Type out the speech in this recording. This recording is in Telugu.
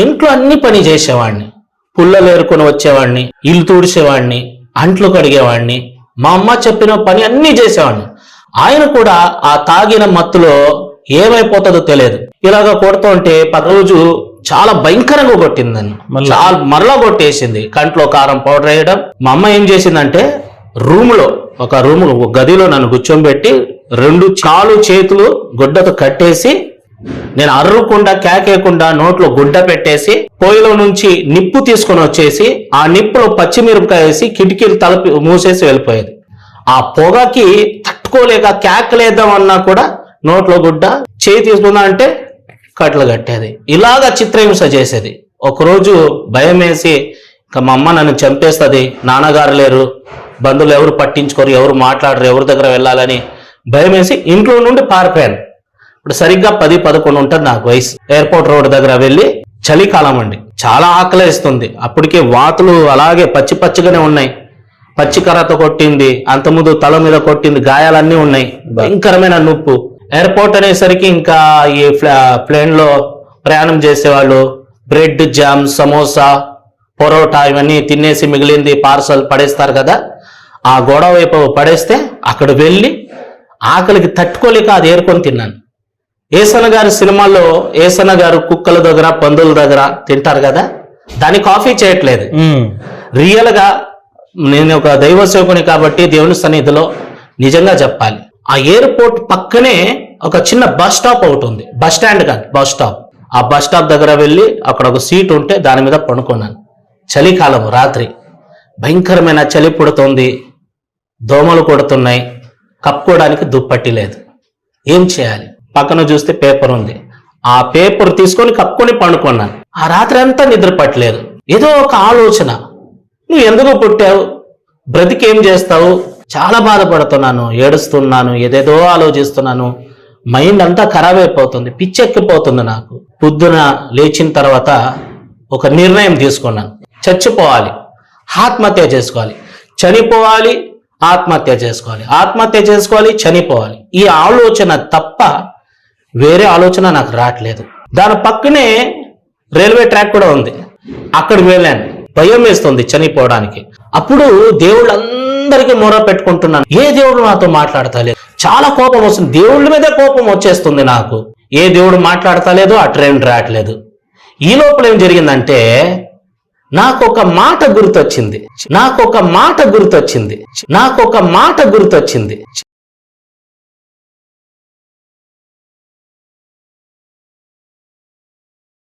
ఇంట్లో అన్ని పని చేసేవాడిని పుల్లలు ఏరుకొని వచ్చేవాడిని ఇల్లు తుడిచేవాడిని అంట్లు కడిగేవాడిని మా అమ్మ చెప్పిన పని అన్ని చేసేవాడిని ఆయన కూడా ఆ తాగిన మత్తులో ఏమైపోతుందో తెలియదు. ఇలాగ కొడుతూ ఉంటే పక్క రోజు చాలా భయంకరంగా కొట్టిందని మళ్ళా? చాలా మరలా కొట్టేసింది. కంట్లో కారం పౌడర్ వేయడం. మా అమ్మ ఏం చేసిందంటే రూమ్లో ఒక రూమ్ ఒక గదిలో నన్ను కూర్చోబెట్టి రెండు చాలు చేతులు గుడ్డతో కట్టేసి నేను అర్రకుండా కేకేయకుండా నోట్లో గుడ్డ పెట్టేసి పొయ్యిలో నుంచి నిప్పు తీసుకొని వచ్చేసి ఆ నిప్పులో పచ్చిమిరపకాయ వేసి కిటికీలు తలపి మూసేసి వెళ్ళిపోయేది. ఆ పొగకి తట్టుకోలేక కేకలేద్దాం అన్నా కూడా నోట్లో గుడ్డ చేయి తీసుకుందా అంటే కట్లు కట్టేది. ఇలాగా చిత్రహింస చేసేది. ఒకరోజు భయం వేసి ఇంకా మా అమ్మ నన్ను చంపేస్తుంది నాన్నగారు లేరు బంధువులు ఎవరు పట్టించుకోరు ఎవరు మాట్లాడరు ఎవరి దగ్గర వెళ్ళాలని భయం వేసి ఇంట్లో నుండి పారిపోయాను. ఇప్పుడు సరిగ్గా పది పదకొండు ఉంటుంది నాకు వయసు. ఎయిర్పోర్ట్ రోడ్ దగ్గర వెళ్ళి చలికాలం అండి. చాలా ఆకలేస్తుంది అప్పటికే వాతులు అలాగే పచ్చి పచ్చిగానే ఉన్నాయి. పచ్చి కర్రతో కొట్టింది అంతకుముందు తల మీద కొట్టింది గాయాలన్నీ ఉన్నాయి. భయంకరమైన నొప్పు. ఎయిర్పోర్ట్ అనేసరికి ఇంకా ఈ ప్లేన్లో ప్రయాణం చేసేవాళ్ళు బ్రెడ్ జామ్ సమోసా పొరోటా ఇవన్నీ తినేసి మిగిలింది పార్సల్ పడేస్తారు కదా. ఆ గోడ వైపు పడేస్తే అక్కడ వెళ్ళి ఆకలికి తట్టుకోలేక అది ఏరుకొని తిన్నాను. ఏసన గారి సినిమాల్లో ఏసన గారు కుక్కల దగ్గర పందుల దగ్గర తింటారు కదా? దాన్ని కాఫీ చేయట్లేదు. రియల్గా నేను ఒక దైవ సేవకుని కాబట్టి దేవుని సన్నిధిలో నిజంగా చెప్పాలి. ఆ ఎయిర్పోర్ట్ పక్కనే ఒక చిన్న బస్ స్టాప్ ఒకటి ఉంది. బస్ స్టాండ్ కాదు బస్ స్టాప్. ఆ బస్ స్టాప్ దగ్గర వెళ్ళి అక్కడ ఒక సీట్ ఉంటే దాని మీద పడుకున్నాను. చలికాలం రాత్రి. భయంకరమైన చలి పుడుతుంది. దోమలు కొడుతున్నాయి. కప్పుకోవడానికి దుప్పటి లేదు. ఏం చేయాలి? పక్కన చూస్తే పేపర్ ఉంది. ఆ పేపర్ తీసుకొని కప్పుకొని పండుకున్నాను. ఆ రాత్రి అంతా నిద్ర పట్టలేదు. ఏదో ఒక ఆలోచన. నువ్వు ఎందుకు పుట్టావు? బ్రతికేం చేస్తావు? చాలా బాధపడుతున్నాను. ఏడుస్తున్నాను. ఏదేదో ఆలోచిస్తున్నాను. మైండ్ అంతా ఖరాబ్ అయిపోతుంది. పిచ్చెక్కిపోతుంది నాకు. పొద్దున లేచిన తర్వాత ఒక నిర్ణయం తీసుకున్నాను. చచ్చిపోవాలి. ఆత్మహత్య చేసుకోవాలి. చనిపోవాలి. ఆత్మహత్య చేసుకోవాలి. ఆత్మహత్య చేసుకోవాలి. చనిపోవాలి. ఈ ఆలోచన తప్ప వేరే ఆలోచన నాకు రావట్లేదు. దాని పక్కనే రైల్వే ట్రాక్ కూడా ఉంది. అక్కడికి వెళ్ళాను. భయం వేస్తుంది చనిపోవడానికి. అప్పుడు దేవుళ్ళందరికీ మొర పెట్టుకుంటున్నాను. ఏ దేవుడు నాతో మాట్లాడతలేదు? చాలా కోపం వస్తుంది. దేవుళ్ళ మీదే కోపం వచ్చేస్తుంది నాకు. ఏ దేవుడు మాట్లాడతలేదు ఆ ట్రైన్ రావట్లేదు. ఈ లోపల ఏం జరిగిందంటే నాకు ఒక మాట గుర్తొచ్చింది. నాకు ఒక మాట గుర్తొచ్చింది. నాకు ఒక మాట గుర్తొచ్చింది.